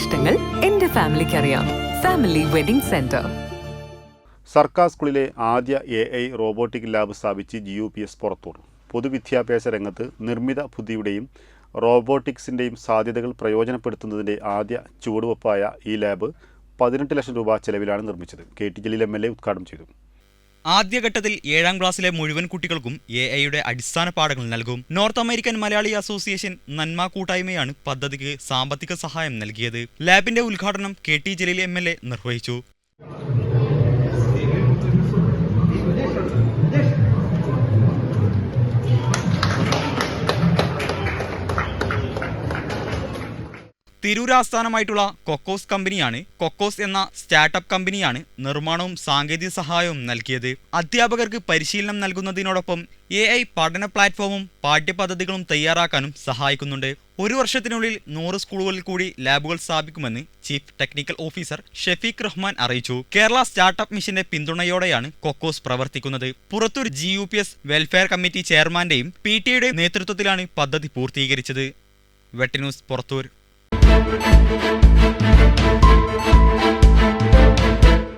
ഫാമിലിക്ക് അറിയാം family wedding centre സർക്കാർ സ്കൂളിലെ ആദ്യ എ ഐ റോബോട്ടിക് ലാബ് സ്ഥാപിച്ച് G U P S Purathur പൊതുവിദ്യാഭ്യാസ രംഗത്ത് നിർമ്മിത ബുദ്ധിയുടെയും റോബോട്ടിക്സിന്റെയും സാധ്യതകൾ പ്രയോജനപ്പെടുത്തുന്നതിന്റെ ആദ്യ ചുവടുവെപ്പായ ഈ ലാബ് പതിനെട്ട് ലക്ഷം രൂപ ചെലവിലാണ് നിർമ്മിച്ചത്. K T Jaleel M L A ഉദ്ഘാടനം ചെയ്തു. ആദ്യഘട്ടത്തിൽ ഏഴാം ക്ലാസ്സിലെ മുഴുവൻ കുട്ടികൾക്കും എ ഐയുടെ അടിസ്ഥാന പാഠങ്ങൾ നൽകും. നോർത്ത് അമേരിക്കൻ മലയാളി അസോസിയേഷൻ നന്മ കൂട്ടായ്മയാണ് പദ്ധതിക്ക് സാമ്പത്തിക സഹായം നൽകിയത്. ലാബിന്റെ ഉദ്ഘാടനം കെ ടി ജലീൽ എം നിർവഹിച്ചു. തിരൂർ ആസ്ഥാനമായിട്ടുള്ള കൊക്കോസ് കമ്പനിയാണ് കൊക്കോസ് എന്ന സ്റ്റാർട്ടപ്പ് കമ്പനിയാണ് നിർമ്മാണവും സാങ്കേതിക സഹായവും നൽകിയത്. അധ്യാപകർക്ക് പരിശീലനം നൽകുന്നതിനോടൊപ്പം എ ഐ പഠന പ്ലാറ്റ്ഫോമും പാഠ്യപദ്ധതികളും തയ്യാറാക്കാനും സഹായിക്കുന്നുണ്ട്. ഒരു വർഷത്തിനുള്ളിൽ നൂറ് സ്കൂളുകളിൽ കൂടി ലാബുകൾ സ്ഥാപിക്കുമെന്ന് chief technical officer Shefeeq Rahman അറിയിച്ചു. കേരള സ്റ്റാർട്ടപ്പ് മിഷന്റെ പിന്തുണയോടെയാണ് കൊക്കോസ് പ്രവർത്തിക്കുന്നത്. പുറത്തൊരു G U P S welfare committee ചെയർമാന്റെയും P ടിയുടെയും നേതൃത്വത്തിലാണ് പദ്ധതി പൂർത്തീകരിച്ചത്. വെട്ടിന്യൂസ് പുറത്തൂർ. Thank you.